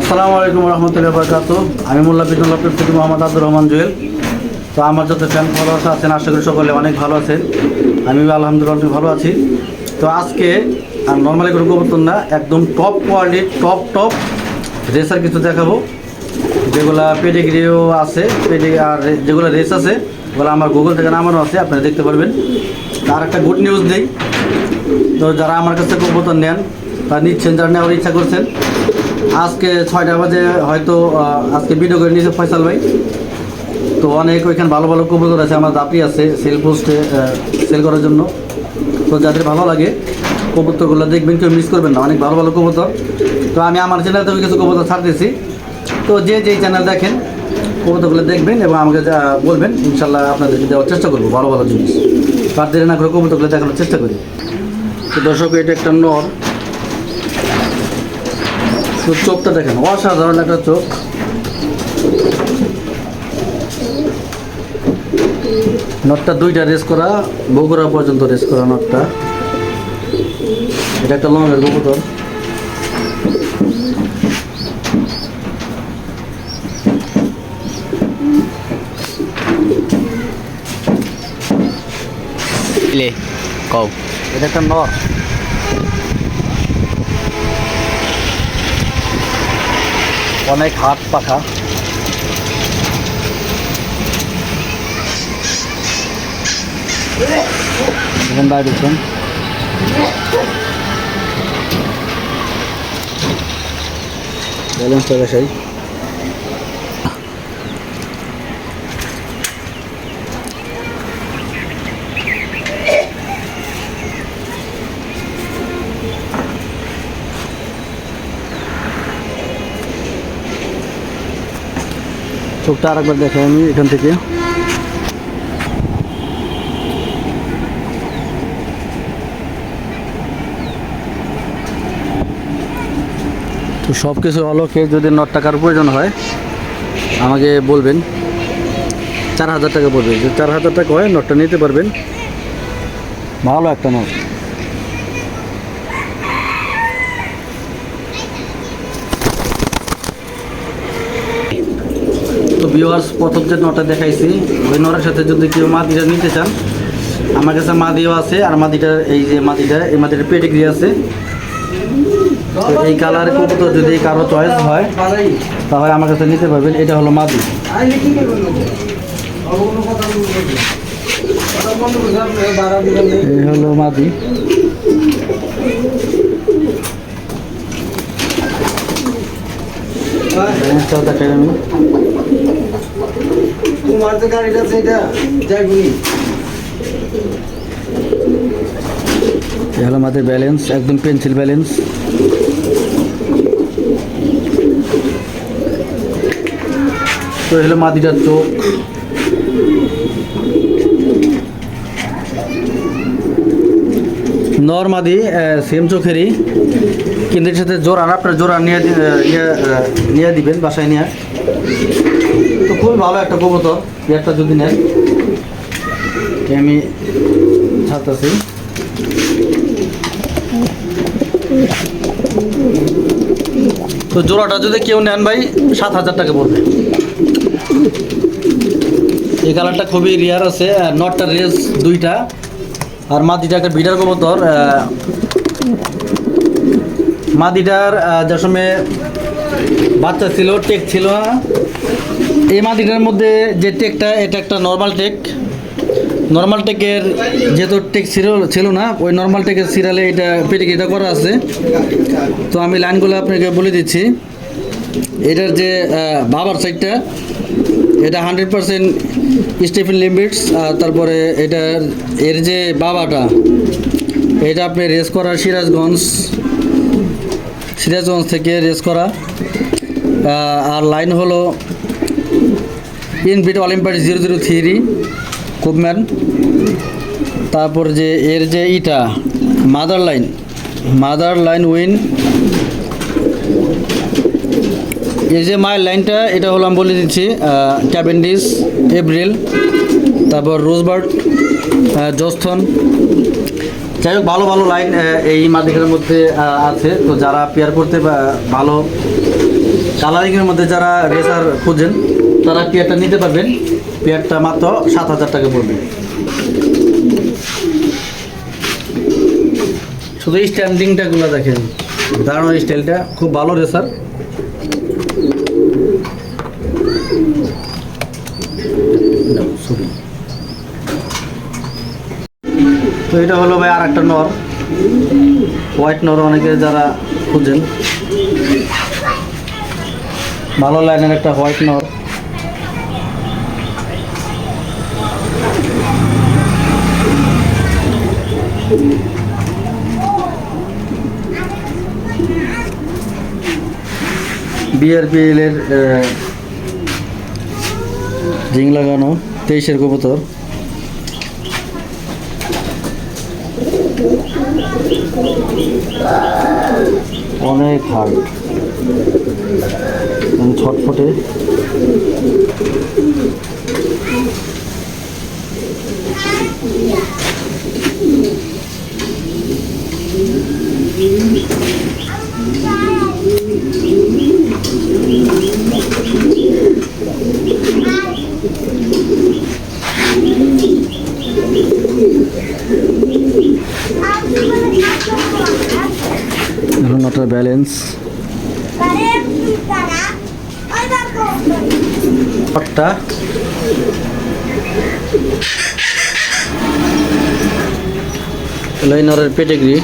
আসসালামু আলাইকুম রহমতুল্লাহ বরকাত আমি মোল্লা বিদুল্লাহ থেকে মোহাম্মদ আব্দুর রহমান জুয়েল। তো আমার যত ফ্যান ফলোয়ার্স আছেন, আশা করি সকলে অনেক ভালো আছেন। আমি আলহামদুলিল্লাহ অনেক ভালো আছি। তো আজকে আর নর্মালি কোনো কবুতর না, একদম টপ কোয়ালিটির টপ টপ রেসার কিছু দেখাবো। যেগুলা পেডিগ্রিও আছে পেডি আর যেগুলো রেস আছে, ওগুলো আমার গুগল থেকে নামানো আছে, আপনারা দেখতে পারবেন। আর একটা গুড নিউজ দিই। তো যারা আমার কাছে কবুতর নেন বা নিচ্ছেন, যারা নেওয়ার ইচ্ছা করছেন আজকে ছয়টা বাজে, হয়তো আজকে ভিডিও করে নিয়েছে ফয়সাল ভাই। তো অনেক ওইখানে ভালো ভালো কবুতর আছে, আমার দাপি আছে সেল পোস্টে সেল করার জন্য। তো যাদের ভালো লাগে, কবুতরগুলো দেখবেন, কেউ মিস করবেন না। অনেক ভালো ভালো কবুতর। তো আমি আমার চ্যানেল থেকে কিছু কবুতর ছাড়তেছি। তো যে যেই চ্যানেল দেখেন, কবুতরগুলো দেখবেন এবং আমাকে বলবেন, ইনশাল্লাহ আপনাদেরকে দেওয়ার চেষ্টা করব, ভালো ভালো জিনিস। তার দেরি না করে কবুতরগুলো দেখানোর চেষ্টা করি। তো দর্শক, এটা একটা নর। তো চোখটা দেখেন অসাধারণ একটা চোখ। নটটা দুইটা রেস করা বগুড়া পর্যন্ত রেস করা নটটা। এটা একটা লঙ্গের কবুতর। কও। এটা একটা নর অনেক হাত পাখা। এখন দাঁড়িয়ে দেখছেন ব্যালেন্সটা দেখাই আর একবার দেখাই আমি এখান থেকে। তো সব কিছু আলোকে যদি ন টাকার প্রয়োজন হয়, আমাকে বলবেন। চার হাজার টাকা পড়বে যদি চার হাজার টাকা হয়, নটটা নিতে পারবেন। ভালো একটা নট তো ভিউয়ার্স প্রথম যে নটা দেখাইছি, ওই নটার সাথে যদি কেউ মাদিটা নিতে চান, আমার কাছে মাদিও আছে, আর মাদিটার এই যে মাদিটা, এই মাদিটার পেটিগ্রি আছে। এই কালার কবুতর যদি কারও চয়েস হয়, তাহলে আমার কাছে নিতে পারবেন, এটা হলো মাদি। হলো মাদি। দেখাই আমি তোমার গাড়িটা সেটা হলো আমাদের ব্যালেন্স একদম পেন্সিল ব্যালেন্স তো হলো মাদিটার চোখ। নর মাদি সেম চোখেরই। কিন্তু এর সাথে জোড়া না, আপনার জোড়া নিয়ে নিয়ে দিবেন, বাসায় নিয়ে। খুবই ভালো একটা কবুতর একটা যদি নেন আমি ছাড়তেছি। তো জোড়াটা যদি কেউ নেন ভাই, সাত হাজার টাকা পড়বে। এই কালারটা খুবই রেয়ার আছে নটটা রেস দুইটা। আর মাদিটা একটা বিটার কবুতর মাদিটার যে সময় বাচ্চা ছিল, টেক ছিল না এই মাদিটার মধ্যে যে টেকটা, এটা একটা নর্মাল টেক। নর্মাল টেকের যেহেতু টেক ছিল ছিল না, ওই নর্মাল টেকের সিরিয়ালে এটা পেটিকিটা করা আছে। তো আমি লাইনগুলো আপনাকে বলে দিচ্ছি। এটার যে বাবার সাইডটা, এটা হান্ড্রেড পারসেন্ট স্টিফেন লিমিটস আর তারপরে এটার, এর যে বাবাটা, এটা আপনি রেস করা সিরাজগঞ্জ সিরাজগঞ্জ থেকে রেস করা। আর লাইন হলো invite Olympiad zero zero three, Koopman. তারপর যে এর যে ইটা, mother line mother line win. এই যে মায়ের লাইনটা, এটা হলো আমি বলে দিচ্ছি ক্যাবেন্ডিস এপ্রিল, তারপর রোজবার্ট জস্থন যাই হোক, ভালো ভালো লাইন এই মাদিকের মধ্যে আছে। তো যারা পেয়ার করতে ভালো কালারিংয়ের মধ্যে যারা রেসার খুঁজেন তারা পেয়ারটা নিতে পারবেন। পেয়ারটা মাত্র সাত হাজার টাকা পড়বে। শুধু স্ট্যান্ডিংটা স্ট্যান্ডিংটাগুলো দেখেন। দাঁড়ানোর স্টাইলটা খুব ভালো রেসার সরি তো এটা হলো ভাই আর একটা নর। হোয়াইট নর অনেকে যারা খুঁজেন। ভালো লাইনের একটা হোয়াইট নর। বিআরপিএল এর জিং লাগানো তেইশের কবুতর। অনেক হার্ড। ছটফটে। এখন ব্যালেন্স একটা লাইনারের pedigree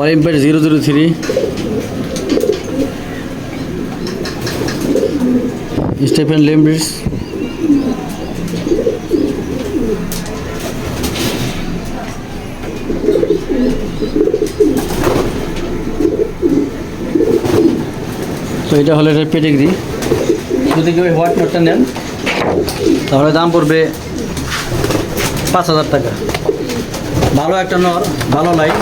Olympiad zero zero three Stephen লেমব্রিস এটা হলো এটা পেটেগ্রি যদি কেউ হোয়াইট নোটটা নেন, তাহলে দাম পড়বে পাঁচ হাজার টাকা। ভালো একটা নর, ভালো লাইট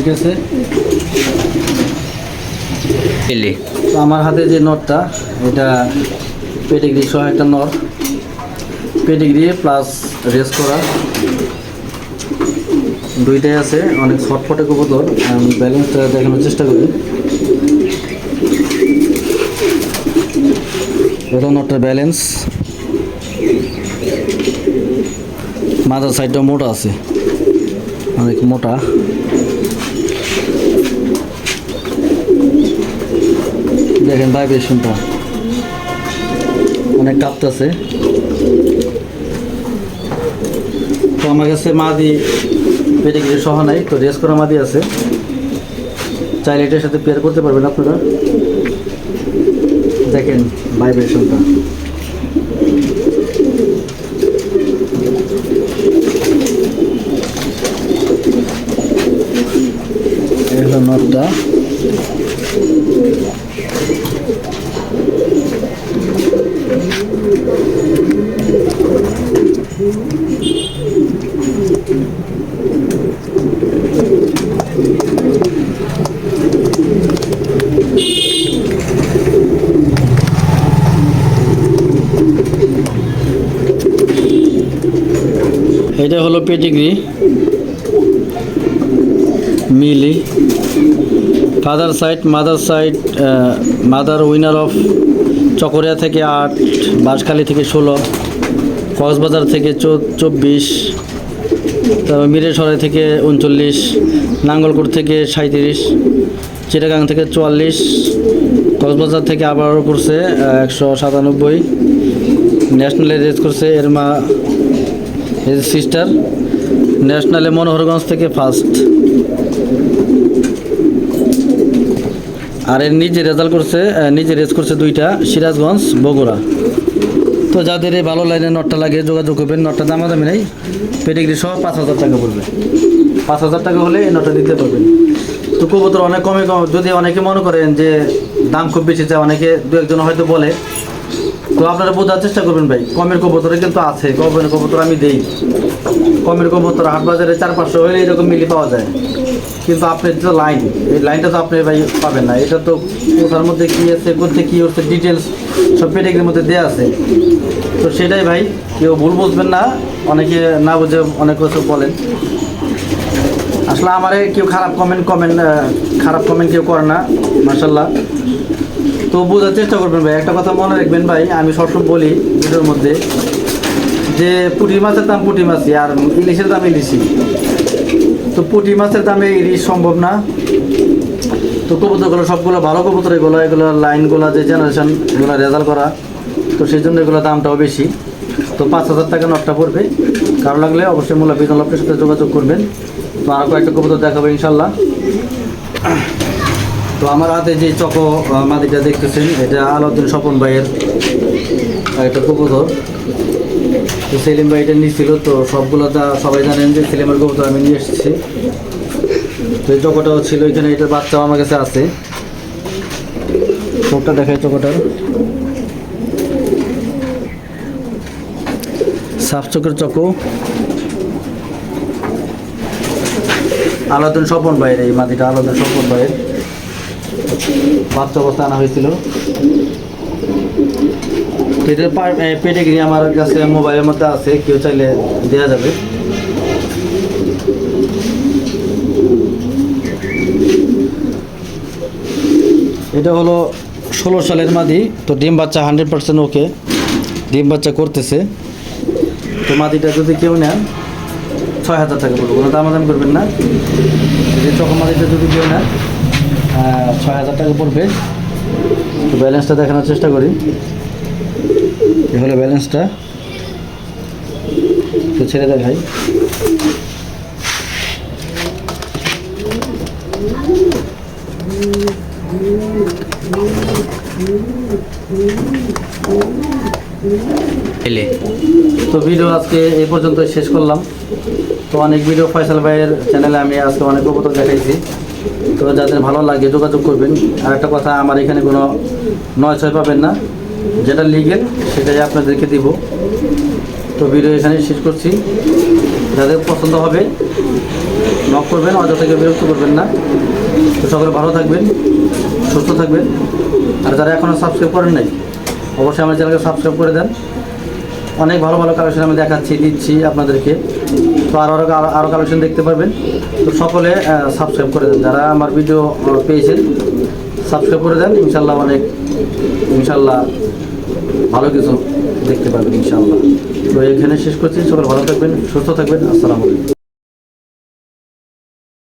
ঠিক আছে? এলি। তো আমার হাতে যে নটটা এটা পেডিগ্রি সহ একটা নট। পেডিগ্রি প্লাস রেস করা। দুইটাই আছে অনেক ছটফটে কবুতর। আমি ব্যালেন্সটা দেখানোর চেষ্টা করি। এটা নটটা ব্যালেন্স মাথার সাইডটা মোটা আছে। অনেক মোটা। দেখেন ভাইব্রেশনটা। অনেক কাঁপতেছে। তো আমার কাছে মাদি পেটিগ্রি সহ নাই, তো রেস করা মাদি আছে। চাইলে এটার সাথে পেয়ার করতে পারবেন আপনারা। দেখেন ভাইব্রেশনটা। নটটা। এটা হলো pedigree milli. Father side mother side mother winner of Chakaria থেকে আট, বাঁশখালী থেকে ষোলো, কক্সবাজার থেকে চব্বিশ, তারপর মিরেসরাই থেকে উনচল্লিশ, নাঙ্গলকোট থেকে সাঁত্রিশ চিটাগাং থেকে চুয়াল্লিশ, কক্সবাজার থেকে আবারও করছে একশো সাতানব্বই ন্যাশনালে রেস করছে এর মা এর সিস্টার ন্যাশনালে মনোহরগঞ্জ থেকে ফার্স্ট আর এর নিজে রেজাল্ট করছে নিজে রেস করছে দুইটা, সিরাজগঞ্জ, বগুড়া। তো যাদের এই ভালো লাইনের নটটা লাগে, যোগাযোগ করবেন নটটা দামা দামি নেই পেটিগ্রি সহ পাঁচ হাজার টাকা পড়বে। পাঁচ হাজার টাকা হলে এই নটটা দিতে পারবেন। তো কবুতর অনেক কমে কম, যদি অনেকে মনে করেন যে দাম খুব বেশি চায়, অনেকে দু একজন হয়তো বলে। তো আপনারা বোঝার চেষ্টা করবেন ভাই, কমের কবুতরে কিন্তু আছে, কমের কবুতর আমি দেই। কমের কবুতর হাট বাজারে চার পাঁচশো হলে এরকম মিলি পাওয়া যায়। কিন্তু আপনার যে লাইন এই লাইনটা তো আপনি ভাই পাবেন না। এটা তো কোথার মধ্যে কী আছে কোথায় কী হচ্ছে ডিটেলস সব পেটেকের মধ্যে দেওয়া আছে। তো সেটাই ভাই, কেউ ভুল বুঝবেন না, অনেকে না বুঝে অনেক কিছু বলেন। আসলে আমারে কেউ খারাপ কমেন্ট কমেন্ট খারাপ কমেন্ট কেউ করে না মার্শাল্লাহ তো বোঝার চেষ্টা করবেন ভাই, একটা কথা মনে রাখবেন ভাই, আমি সবসময় বলি ভিডিওর মধ্যে যে পুঁটি মাছের দাম পুঁটি মাছই আর ইলিশের দাম ইলিশই। তো পুঁটি মাছের দামে ইলিশ সম্ভব না। তো কবুতরগুলো সবগুলো ভালো কবুতর, এগুলো এগুলো লাইনগুলো যে জেনারেশন এগুলো রেজাল্ট করা, তো সেই জন্য এগুলো দামটাও বেশি। তো পাঁচ হাজার টাকা নটটা পড়বে। কারও লাগলে অবশ্যই মূল্য বিজন লপের সাথে যোগাযোগ করবেন। তো আরও কয়েকটা কবুতর দেখাবো ইনশাল্লাহ তো আমার হাতে যে চকো মাদিটা দেখতেছেন, এটা আলাউদ্দিন স্বপন ভাইয়ের একটা কবুতর। তো সেলিম ভাই এটা নিয়েছিল তো সবগুলো তা সবাই জানেন যে সেলিমের কবুতর আমি নিয়ে এসেছি। তো এই চকোটাও ছিল, এখানে এটার বাচ্চাও আমার কাছে আছে। চোখটা দেখায় চকোটার। সাফ চোখের চকো। আলাউদ্দিন স্বপন ভাইয়ের এই মাটিটা আলাউদ্দিন স্বপন ভাইয়ের। বাচ্চা অবস্থা আনা হয়েছিল। এটার পেটেগিরি আমার কাছে মোবাইলের মধ্যে আছে, কেউ চাইলে দেওয়া যাবে। এটা হলো ষোলো সালের মাদি। তো ডিম বাচ্চা হান্ড্রেড পার্সেন্ট ওকে। ডিম বাচ্চা করতেছে। তো মাদিটা যদি কেউ নেন, ছয় হাজার টাকা পড়বে। কোনো দামাদামি করবেন না। যে চকো মাদিটা যদি কেউ নেন ছয় হাজার টাকা পড়বে। তো ব্যালেন্সটা দেখানোর চেষ্টা করি। এ হলো ব্যালেন্সটা তো ছেড়ে দেখাই এলে। তো ভিডিও আজকে এই পর্যন্ত শেষ করলাম। তো অনেক ভিডিও ফয়সাল ভাইয়ের চ্যানেলে আমি আজকে অনেক কবুতর দেখাইছি। তো যাদের ভালো লাগে যোগাযোগ করবেন। আর একটা কথা, আমার এখানে কোনো নয় ছয় পাবেন না। যেটা লিগেল সেটাই আপনাদেরকে দিব। তো ভিডিও এখানে শেষ করছি। যাদের পছন্দ হবে নক করবেন, অযথা কেউ বিরক্ত করবেন না। তো সকলে ভালো থাকবেন, সুস্থ থাকবেন। আর যারা এখনও সাবস্ক্রাইব করেন নাই, অবশ্যই আমার চ্যানেলকে সাবস্ক্রাইব করে দেন। অনেক ভালো ভালো কালেকশন আমি দেখাচ্ছি, দিচ্ছি আপনাদেরকে। তো আরও আরও আরও কালেকশন দেখতে পারবেন। তো সকলে সাবস্ক্রাইব করে দেন। যারা আমার ভিডিও পেয়েছেন সাবস্ক্রাইব করে দেন। ইনশাল্লাহ অনেক ইনশাল্লাহ ভালো কিছু দেখতে পাবেন ইনশাল্লাহ তো এখানে শেষ করছি। সবাই ভালো থাকবেন, সুস্থ থাকবেন। আসসালামু আলাইকুম।